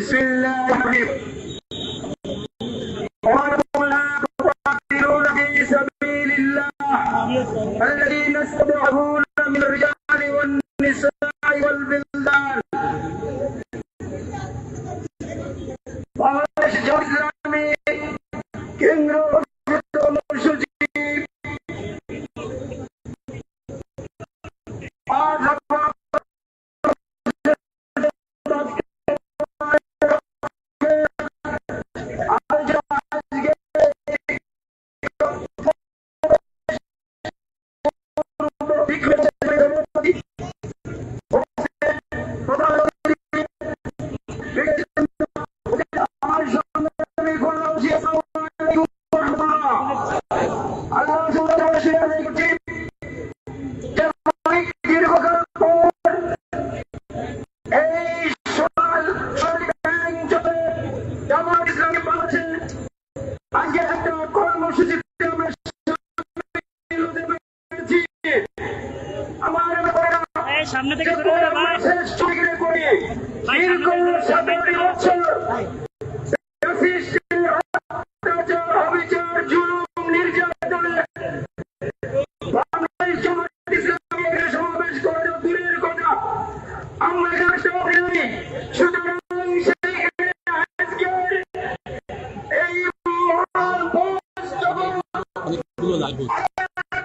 Bismillahirrahmanirrahim. কর্মসূচিতে আমরা সামনে থেকে ধরে ভাই। শেষ করি দীর্ঘ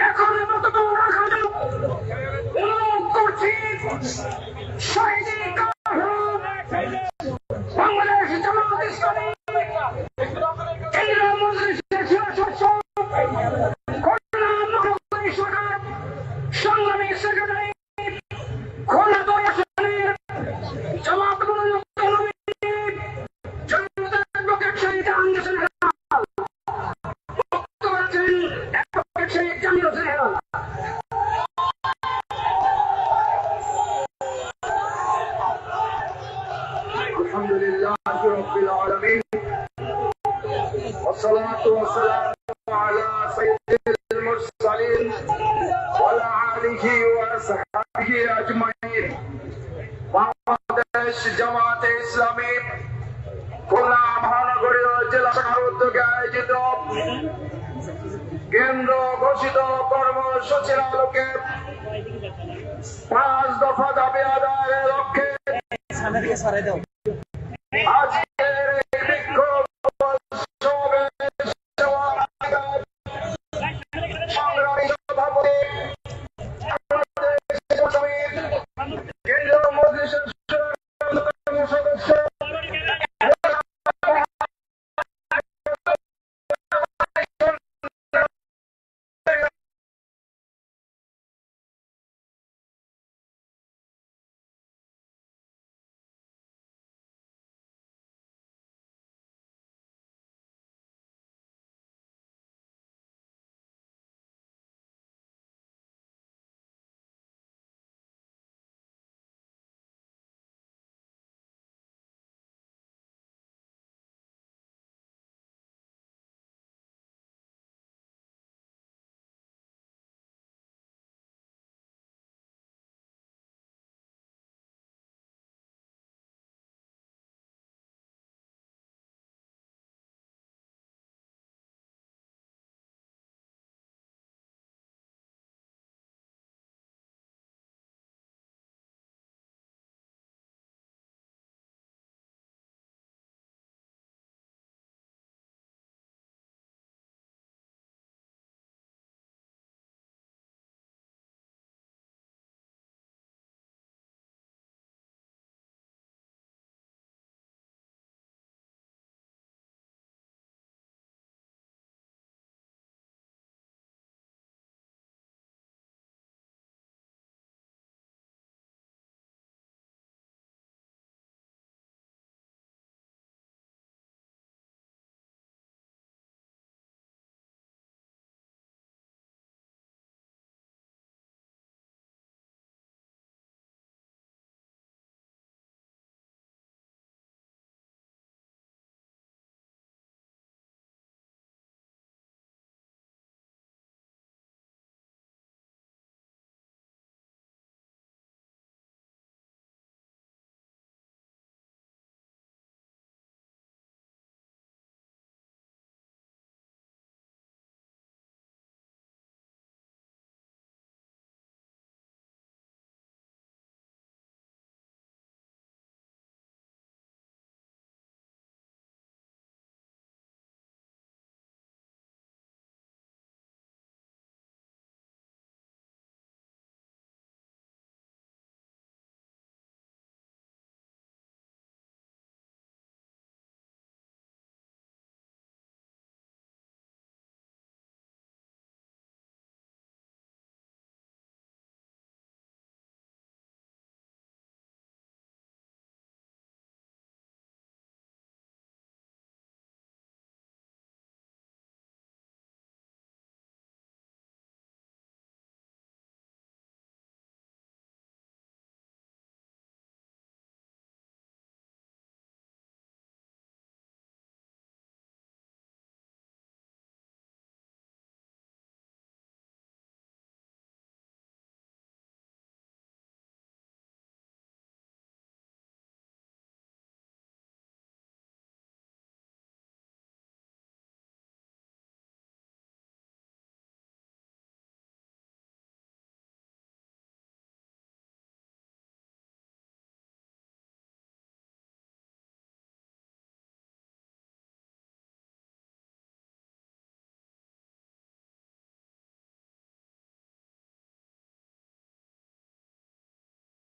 এখনের মতো দৌড়া খাটো করছি আলিহি ওয়া সাহাবিহি আজমাইন বাংলাদেশ জামাতে ইসলামী খুলনা মহানগরীয় জেলা উদ্যোগে আয়োজিত কেন্দ্র ঘোষিত কর্মসূচির আলোকে পাঁচ দফা দাবি আদায়ের লক্ষ্যে